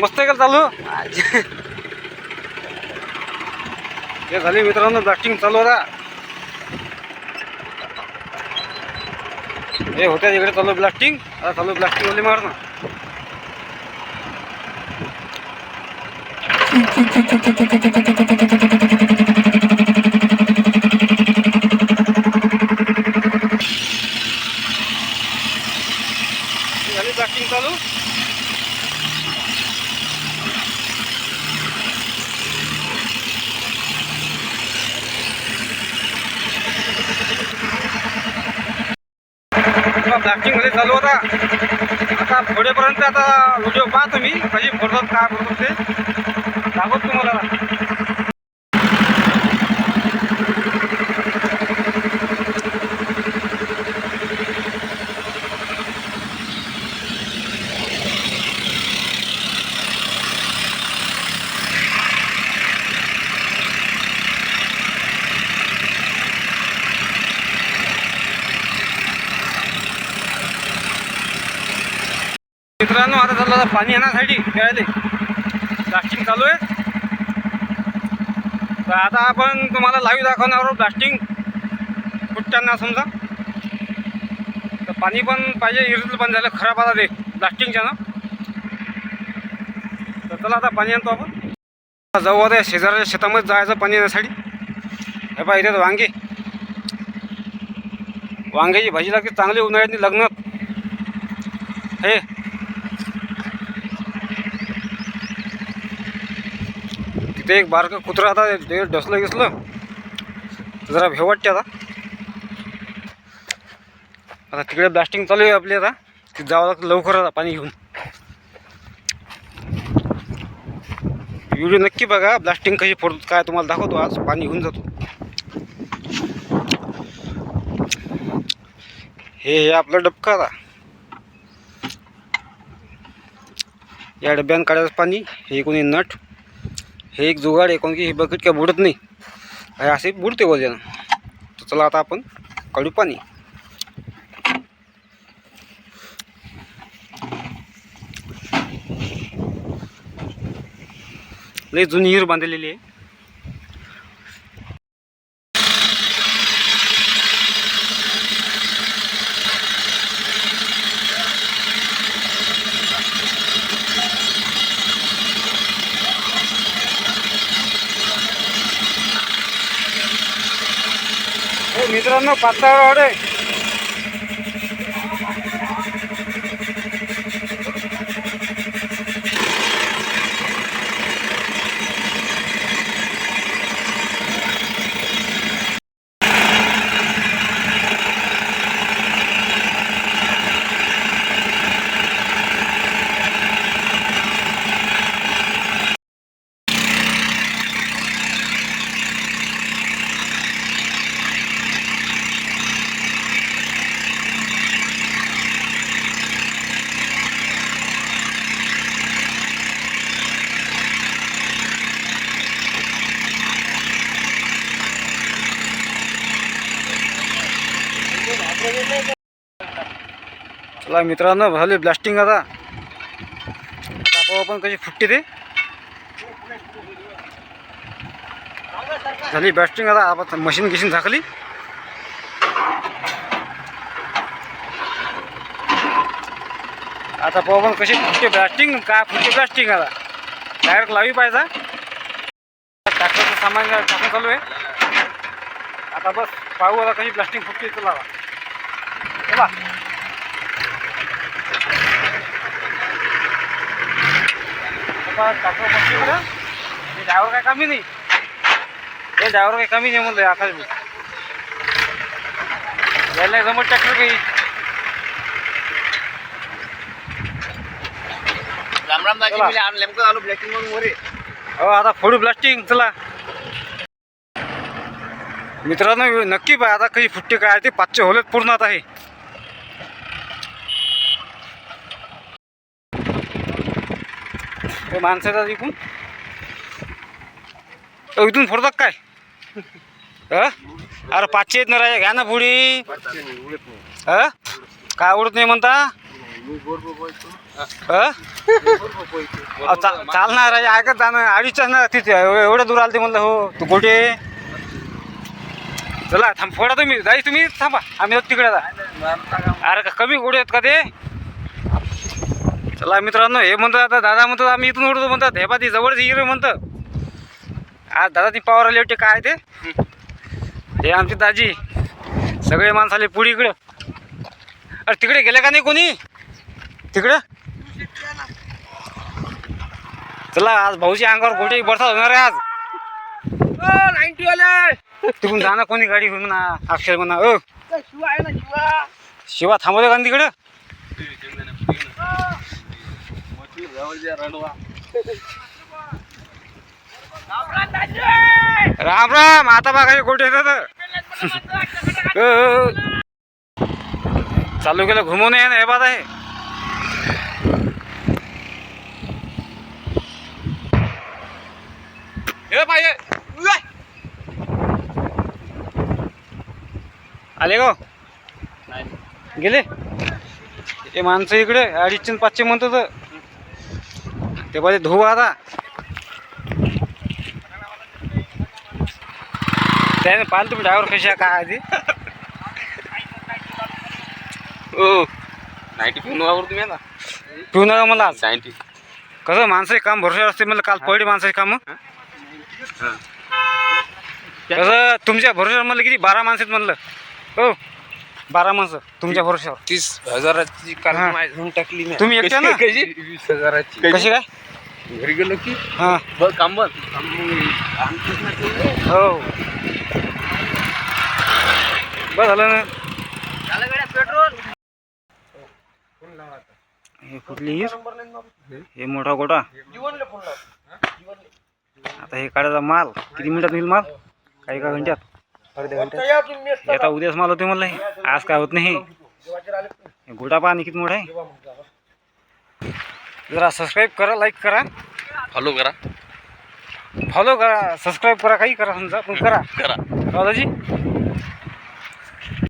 मस्त आहे का चालू? हे झाली मित्रांनो ब्लास्टिंग चालू होता हे होत्या इकडे चालू ब्लास्टिंग आता चालू ब्लास्टिंग वाली मार ना. झाली ब्लास्टिंग चालू. ब्लास्टिंगमध्ये चालू होता. आता पुढेपर्यंत आता व्हिडिओ पहा तुम्ही. कधी फोडतात काय फोडतात ते दाखवत तुम्हाला आता. मित्रांनो आता चाललं आता पाणी येण्यासाठी प्यायले ब्लास्टिंग चालू आहे. तर आता आपण तुम्हाला लाईव्ह दाखवणार आहोत ब्लास्टिंग फुटताना समजा. तर पाणी पण पाहिजे इरल पण झालं खराब आता ते ब्लास्टिंगच्या ना तर चला आता पाणी आणतो आपण. जाऊ आता शेजारच्या शेतामध्ये जायचं पाणी येण्यासाठी. हे पहा इथे वांगे. वांग्याची भाजी लागते चांगली उन्हाळ्यात लग्नात. हे ते एक बारकं कुत्रा आता ते डसलं गिसलं. जरा भेव वाटते आता. आता तिकडे ब्लास्टिंग चालू आहे आपली आता. ती जावं लागतं लवकर आता पाणी घेऊन. व्हिडिओ नक्की बघा ब्लास्टिंग कशी फोडतो काय तुम्हाला दाखवतो आज. पाणी घेऊन जातो. हे हे आपलं डबका आता. या डब्यानं काढायचं पाणी हे कोणी नट. हे एक जुगाड आहे कोण की हे बकेट काय बुडत नाही. हे असे बुडते वजन. तर चला आता आपण काढू पाणी. लई जुनी हिर बांधलेली आहे. मित्रांनो पातळ चला मित्रांनो झाली ब्लास्टिंग आता. तापाव पण कशी फुटते ते. झाली ब्लास्टिंग आता. आपण मशीन गिशीन झाकली. आता पाहू पण कशी फुटते ब्लास्टिंग काय फुटते ब्लास्टिंग आता. डायरेक्ट लावी पाहिजे ट्रॅक्टरचं सामान टाकून चालू आहे. आता बस पाहू आता कशी ब्लास्टिंग फुटते चला चला ट्रॅक्टर बसली बरं हे ड्रायव्हर काय कमी नाही हे ड्रायव्हर काही कमी नाही म्हणलं आकाश भाऊ यायला जमत ट्रॅक्टर काही राम राम नेमकं आलो ब्लॅस्टिंग म्हणून वरे हो आता फोडू ब्लास्टिंग चला मित्रांनो नक्की पाय आता काही फुटते काय ते पाचशे होलेत पूर्ण आता हो, हे ते माणसं येतात इकून इथून फोडतात काय? हा अरे पाचशे येत ना घ्या ना पुढे अ? काय आवडत नाही म्हणता? चालणार आहे ऐकत जाणं अडीचच ना तिथे एवढं दूर आलते म्हणलं हो तू कुठे चला थांब फोडा तुम्ही जाई तुम्ही थांबा आम्ही तिकडे जा अरे का कमी गोडे आहेत का ते? चला मित्रांनो हे म्हणतात आता दादा म्हणतात आम्ही इथून उडतो म्हणतात. हे ती जवळच हिरो म्हणतं. आज दादा ती पावर आली वाटते काय ते? हे आमची दाजी. सगळे माणसं आले पुढे इकडं. अरे तिकडे गेले का नाही कोणी? तिकडं? चला आज भाऊच्या अंगावर गोटे बरसात होणार आहे आज. नाईन्टी वाले तिकडून जाणं कोणी गाडी घेऊन म्हणा अक्षर म्हणा ओ. शिवा थांबवते का तिकडं? राम राम आता बघा अ. चालू केलं घुमवून आहे ना हे बात आहे हे आले गो? गेले? हे माणसं इकडे अडीचशे पाचशे म्हणतो ते पाहिजे धुव आता. त्याने पाहिलं तुम्ही ड्रायव्हर कशी काय आहे ते? हो नाईन्टी पिऊन वावर तुम्ही आता. पिऊ नका मला आज. नाईन्टी कसं माणसाचे काम भरोसा असते मला काल पडली माणसाचे काम. कसं तुमच्या भरोश्यावर म्हणलं किती बारा माणसं आहेत म्हणलं. हो. बारा माणसं तुमच्या भरोश्यावर. तीस हजाराची हा. घेऊन टाकली मी. तुम्ही एकट्या ना? कशी वीस हजाराची. कशी काय? घरी गेलो की. हां. बघ काम बघ. हो. बस झालं ना? झालं गड्या पेट्रोल. हे कुठली हिर हे मोठा गोटा. आता हे काढायचा माल किती मिनिटात येईल माल? काही का घंट्यात? अर्ध्या घंट्यात? आता उद्याच माल होते म्हणलं हे. आज काय होत नाही. हे गोटा पाणी किती मोठा आहे. जरा सबस्क्राईब करा लाईक करा. फॉलो करा. फॉलो करा सबस्क्राईब करा काही करा समजा पण करा. करा. दादाजी